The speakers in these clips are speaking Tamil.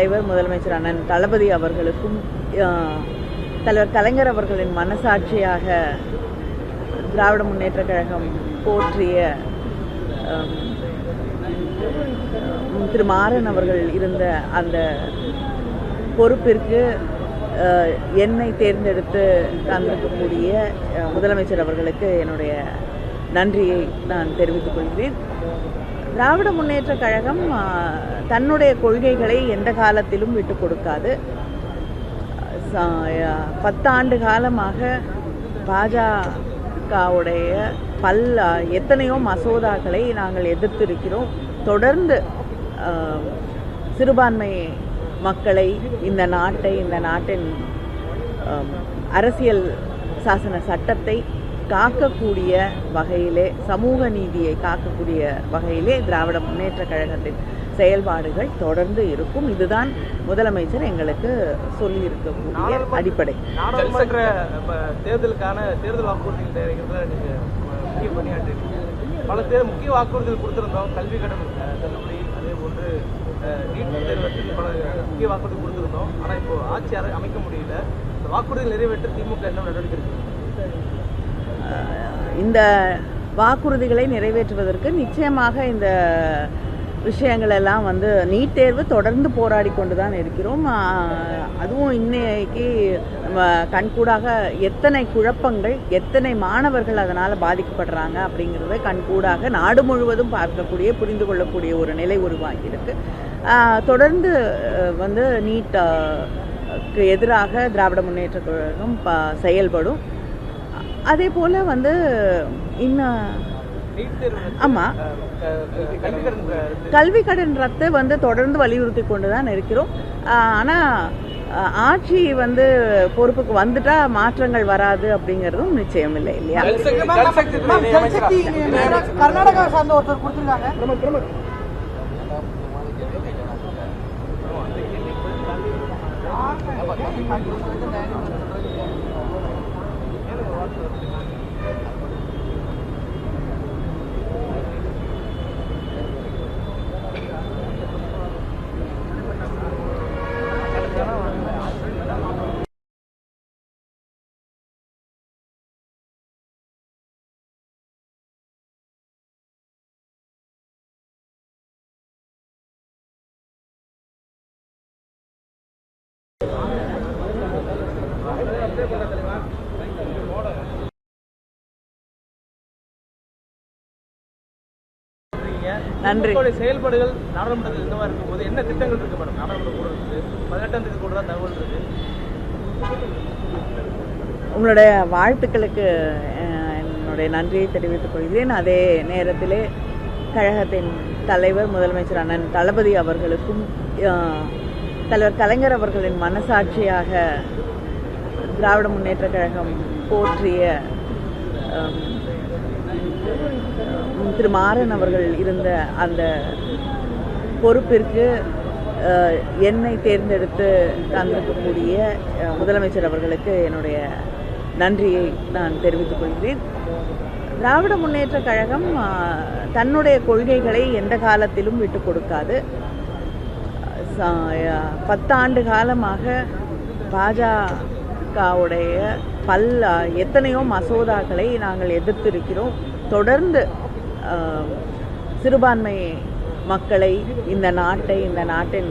தலைவர் முதலமைச்சர் அண்ணன் தளபதி அவர்களுக்கும் தலைவர் கலைஞர் அவர்களின் மனசாட்சியாக திராவிட முன்னேற்ற கழகம் போற்றிய திரு மாறன் அவர்கள் இருந்த அந்த பொறுப்பிற்கு என்னை தேர்ந்தெடுத்து தந்திருக்கக்கூடிய முதலமைச்சர் அவர்களுக்கு என்னுடைய நன்றியை நான் தெரிவித்துக் கொள்கிறேன். திராவிட முன்னேற்ற கழகம் தன்னுடைய கொள்கைகளை எந்த காலத்திலும் விட்டு கொடுக்காது. பத்தாண்டு காலமாக பாஜகவுடைய பல் எத்தனையோ மசோதாக்களை நாங்கள் எதிர்த்திருக்கிறோம். தொடர்ந்து சிறுபான்மை மக்களை இந்த நாட்டை இந்த நாட்டின் அரசியல் சாசன சட்டத்தை காக்கக்கூடிய வகையிலே சமூக நீதியை காக்கக்கூடிய வகையிலே திராவிட முன்னேற்ற கழகத்தின் செயல்பாடுகள் தொடர்ந்து இருக்கும். இதுதான் முதலமைச்சர் எங்களுக்கு சொல்லியிருக்கக்கூடிய அடிப்படை. நாடாளுமன்ற இப்ப, தேர்தலுக்கான தேர்தல் வாக்குறுதிகள் தயாரிக்கிறதுல நீங்க அஹ், முக்கிய பணியாற்றிருக்கீங்க பல தேர் முக்கிய வாக்குறுதிகள் கொடுத்திருந்தோம். கல்வி கடன் தள்ளுபடி அதே போன்று நீட் தேர்வத்தில் பல முக்கிய வாக்குறுதி கொடுத்திருந்தோம். ஆனா இப்போ ஆட்சி அமைக்க முடியல. இந்த வாக்குறுதிகள் நிறைவேற்ற திமுக என்ன நடவடிக்கை இருக்கு இந்த வாக்குறுதிகளை நிறைவேற்றுவதற்கு நிச்சயமாக இந்த விஷயங்கள் எல்லாம் வந்து நீட் தேர்வு தொடர்ந்து போராடி கொண்டு தான் இருக்கிறோம் அதுவும் இன்னைக்கு நம்ம கண்கூடாக எத்தனை குழப்பங்கள் எத்தனை மாணவர்கள் அதனால் பாதிக்கப்படுறாங்க அப்படிங்கிறத கண்கூடாக நாடு முழுவதும் பார்க்கக்கூடிய புரிந்து கொள்ளக்கூடிய ஒரு நிலை உருவாகி இருக்கு. தொடர்ந்து வந்து நீட் எதிராக திராவிட முன்னேற்ற கழகம் ப- செயல்படும். அதே போல் வந்து இன்னும் ஆமாம் அஹ், கல்வி கடன் ரத்து கல்வி கடன் ரத்து வந்து தொடர்ந்து வலியுறுத்தி கொண்டு தான் இருக்கிறோம் ஆனால் ஆட்சி வந்து பொறுப்புக்கு வந்துட்டா மாற்றங்கள் வராது அப்படிங்கிறதும் நிச்சயம் இல்லை இல்லையா கர்நாடகா சார்ந்த ஒருத்தர் கொடுத்துருக்காங்க. நன்றி. செயல்பாடுகள் நாடாளுமன்றத்தில் என்னவா இருக்கும் போது என்ன திட்டங்கள் இருக்கு மேடம்? நாடாளுமன்ற கூட பதினெட்டாம் தேதி கூட தான் தகவல் இருக்கு. உங்களுடைய வாழ்த்துக்களுக்கு என்னுடைய நன்றியை தெரிவித்துக் கொள்கிறேன். அதே நேரத்திலே கழகத்தின் தலைவர் முதலமைச்சர் அண்ணன் தளபதி அவர்களுக்கும் தலைவர் கலைஞர் அவர்களின் மனசாட்சியாக திராவிட முன்னேற்ற கழகம் போற்றிய திரு மாறன் அவர்கள் இருந்த அந்த பொறுப்பிற்கு என்னை தேர்ந்தெடுத்து தந்திருக்கக்கூடிய முதலமைச்சர் அவர்களுக்கு என்னுடைய நன்றியை நான் தெரிவித்துக் கொள்கிறேன். திராவிட முன்னேற்ற கழகம் தன்னுடைய கொள்கைகளை எந்த காலத்திலும் விட்டு கொடுக்காது. பத்தாண்டு காலமாக பாஜகவுடைய பல் எத்தனையோ மசோதாக்களை நாங்கள் எதிர்த்திருக்கிறோம். தொடர்ந்து சிறுபான்மை மக்களை இந்த நாட்டை இந்த நாட்டின்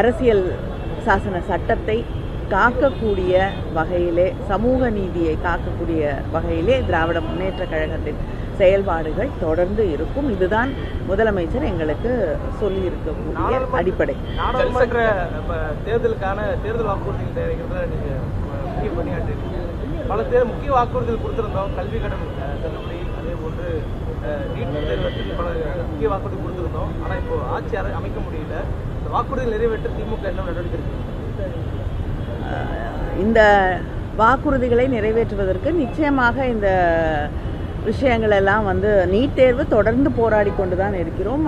அரசியல் சாசன சட்டத்தை காக்கக்கூடிய வகையிலே சமூக நீதியை காக்கக்கூடிய வகையிலே திராவிட முன்னேற்ற கழகத்தின் செயல்பாடுகள் தொடர்ந்து இருக்கும். இதுதான் முதலமைச்சர் எங்களுக்கு சொல்லியிருக்கக்கூடிய அடிப்படை. நாடாளுமன்ற தேர்தலுக்கான தேர்தல் வாக்குறுதிகள் தயாரிக்கிறதுல நீங்க அஹ், முக்கிய பணியாற்றிருக்கீங்க. பல தேர் முக்கிய வாக்குறுதிகள் கொடுத்திருந்தோம். கல்வி கடன் தள்ளுபடி அதே போன்று நீட் தேர்வத்தில் பல முக்கிய வாக்குறுதி கொடுத்திருந்தோம். ஆனா இப்போ ஆட்சி அமைக்க முடியல. இந்த வாக்குறுதிகள் நிறைவேற்ற திமுக என்ன நடவடிக்கை இந்த வாக்குறுதிகளை நிறைவேற்றுவதற்கு நிச்சயமாக இந்த விஷயங்கள் எல்லாம் வந்து நீட் தேர்வு தொடர்ந்து போராடி கொண்டு தான் இருக்கிறோம்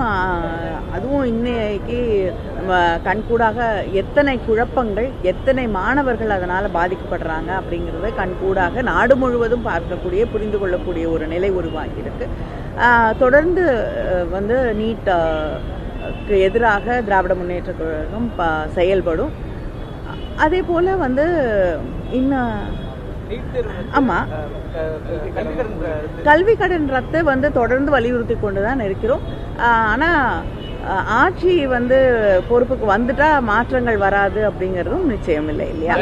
அதுவும் இன்னைக்கு நம்ம கண்கூடாக எத்தனை குழப்பங்கள் எத்தனை மாணவர்கள் அதனால் பாதிக்கப்படுறாங்க அப்படிங்கிறத கண்கூடாக நாடு முழுவதும் பார்க்கக்கூடிய புரிந்து கொள்ளக்கூடிய ஒரு நிலை உருவாகியிருக்கு. தொடர்ந்து வந்து நீட் எதிராக திராவிட முன்னேற்ற கழகம் ப- செயல்படும். அதே போல் வந்து இன்னும் நீட் தேர்வு வந்து, ஆமா. அஹ், அஹ், கல்வி கடன் ரத்து கல்வி கடன் ரத்து வந்து தொடர்ந்து வலியுறுத்தி கொண்டு தான் இருக்கிறோம் ஆனால் ஆட்சி வந்து பொறுப்புக்கு வந்துட்டா மாற்றங்கள் வராது அப்படிங்கிறதும் நிச்சயம் இல்லை இல்லையா